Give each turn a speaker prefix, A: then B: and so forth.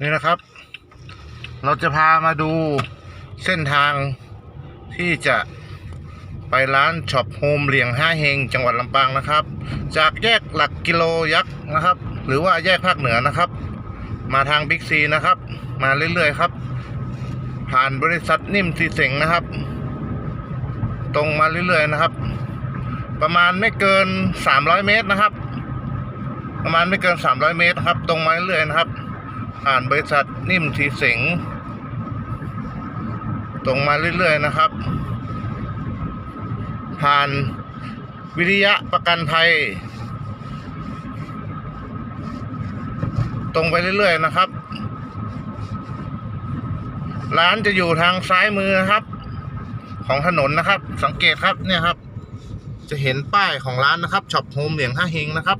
A: นี่นะครับ เราจะพามาดูเส้นทางที่จะไปร้านช็อปโฮมเหลียงห้าเฮงจังหวัดลำปางนะครับ จากแยกหลักกิโลยักษ์นะครับ หรือว่าแยกภาคเหนือนะครับ มาทางบิ๊กซีนะครับ มาเรื่อยๆครับ ผ่านบริษัทนิ่มสีเสงนะครับ ตรงมาเรื่อยๆนะครับ ประมาณไม่เกิน 300 เมตรนะครับ ประมาณไม่เกิน 300 เมตรนะครับ ตรงมาเรื่อยๆนะครับ ผ่านบริษัทนิ่มสีเสงตรงมาเรื่อยๆนะครับ ผ่านวิริยะประกันภัย ตรงไปเรื่อยๆนะครับ ร้านจะอยู่ทางซ้ายมือนะครับ ของถนนนะครับ สังเกตครับเนี่ยครับ จะเห็นป้ายของร้านนะครับช็อปโฮมเหลียงห้าเฮงนะครับ